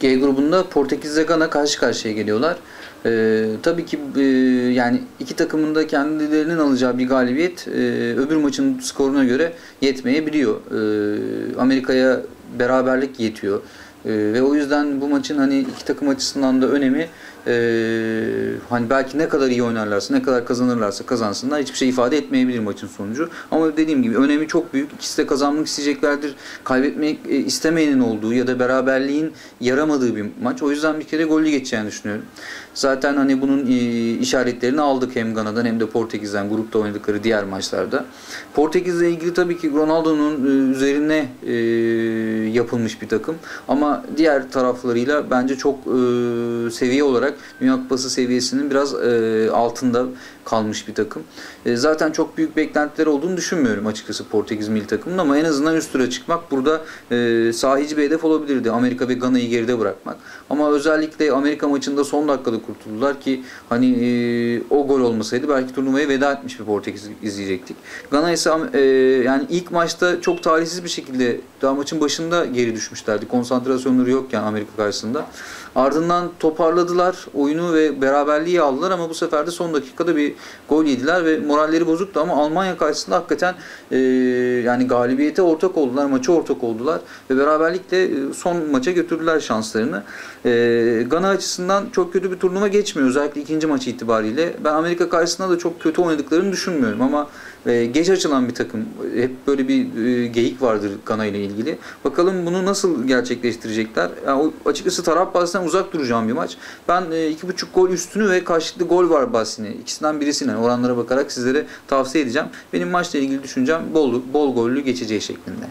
G grubunda Portekiz'le Gana karşı karşıya geliyorlar. Ee, tabii ki e, yani iki takımın da kendilerinin alacağı bir galibiyet e, öbür maçın skoruna göre yetmeyebiliyor. Ee, Amerika'ya beraberlik yetiyor. Ee, ve o yüzden bu maçın hani iki takım açısından da önemi e, hani belki ne kadar iyi oynarlarsa, ne kadar kazanırlarsa kazansınlar hiçbir şey ifade etmeyebilir maçın sonucu. Ama dediğim gibi önemi çok büyük. İkisi de kazanmak isteyeceklerdir. Kaybetmek e, istemeyenin olduğu ya da beraberliğin yaramadığı bir maç. O yüzden bir kere gollü geçeceğini düşünüyorum. Zaten hani bunun e, işaretlerini aldık hem Gana'dan hem de Portekiz'den grupta oynadıkları diğer maçlarda. Portekiz'le ilgili tabii ki Ronaldo'nun e, üzerine e, yapılmış bir takım. Ama diğer taraflarıyla bence çok e, seviye olarak Dünya Kupası seviyesinin biraz e, altında kalmış bir takım. E, zaten çok büyük beklentileri olduğunu düşünmüyorum açıkçası Portekiz milli takımının ama en azından üst tura çıkmak burada e, sahici bir hedef olabilirdi. Amerika ve Gana'yı geride bırakmak. Ama özellikle Amerika maçında son dakikada kurtuldular ki hani e, o gol olmasaydı belki turnuvaya veda etmiş bir Portekiz izleyecektik. Gana ise e, yani ilk maçta çok talihsiz bir şekilde daha maçın başında geri düşmüşlerdi. Konsantrasyonları yokken Amerika karşısında. Ardından toparladılar oyunu ve beraberliği aldılar ama bu sefer de son dakikada bir gol yediler ve moralleri bozuktu ama Almanya karşısında hakikaten e, yani galibiyete ortak oldular, maça ortak oldular ve beraberlikle e, son maça götürdüler şanslarını. E, Gana açısından çok kötü bir turnuva geçmiyor özellikle ikinci maç itibariyle. Ben Amerika karşısında da çok kötü oynadıklarını düşünmüyorum ama e, geç açılan bir takım. Hep böyle bir e, geyik vardır Gana ile ilgili. Bakalım bunu nasıl gerçekleştirecekler. Yani açıkçası taraf bahsinden uzak duracağım bir maç. Ben e, iki buçuk gol üstünü ve karşılıklı gol var bahsini. İkisinden birisine oranlara bakarak sizlere tavsiye edeceğim. Benim maçla ilgili düşüncem bol, bol gollü geçeceği şeklinde.